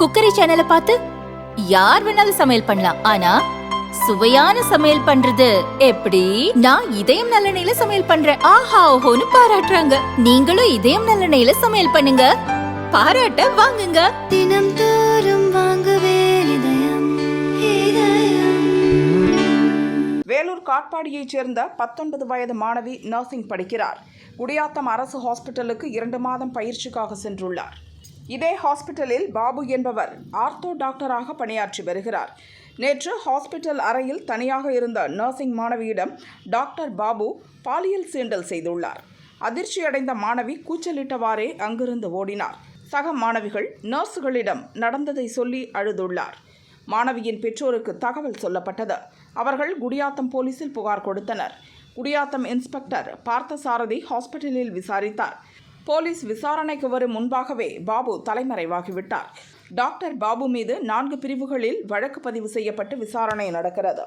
Cookery சேனலை பார்த்து யார் வேணாலும் சமையல் பண்ணலாம். ஆனா சுவையான சமையல் பண்றது எப்படி? நான் இதயம் நல்லெண்ணெயில சமையல் பண்றேன். ஆஹா ஓஹோன்னு பாராட்டுறாங்க. நீங்களும் இதயம் நல்லெண்ணெயில சமையல் பண்ணுங்க. பாராட்ட வாங்குங்க. தினம் தோறும் வாங்குவே இதயம் இதயம். வேலூர் காட்பாடியைச் சேர்ந்த பத்தொன்பது வயது மாணவி நர்சிங் படிக்கிறார். குடியாத்தம் அரசு ஹாஸ்பிட்டலுக்கு இரண்டு மாதம் பயிற்சிக்காக சென்றுள்ளார். இதே ஹாஸ்பிட்டலில் பாபு என்பவர் ஆர்த்தோ டாக்டராக பணியாற்றி வருகிறார். நேற்று ஹாஸ்பிட்டல் அறையில் தனியாக இருந்த நர்சிங் மாணவியிடம் டாக்டர் பாபு பாலியல் சீண்டல் செய்துள்ளார். அதிர்ச்சியடைந்த மாணவி கூச்சலிட்டவாறே அங்கிருந்து ஓடினார். சக மாணவிகள் நர்ஸுகளிடம் நடந்ததை சொல்லி அழுதுள்ளார். மாணவியின் பெற்றோருக்கு தகவல் சொல்லப்பட்டது. அவர்கள் குடியாத்தம் போலீசில் புகார் கொடுத்தனர். குடியாத்தம் இன்ஸ்பெக்டர் பார்த்தசாரதி ஹாஸ்பிட்டலில் விசாரித்தார். போலீஸ் விசாரணைக்கு வரும் முன்பாகவே பாபு தலைமறைவாகிவிட்டார். டாக்டர் பாபு மீது நான்கு பிரிவுகளில் வழக்கு பதிவு செய்யப்பட்டு விசாரணை நடக்கிறது.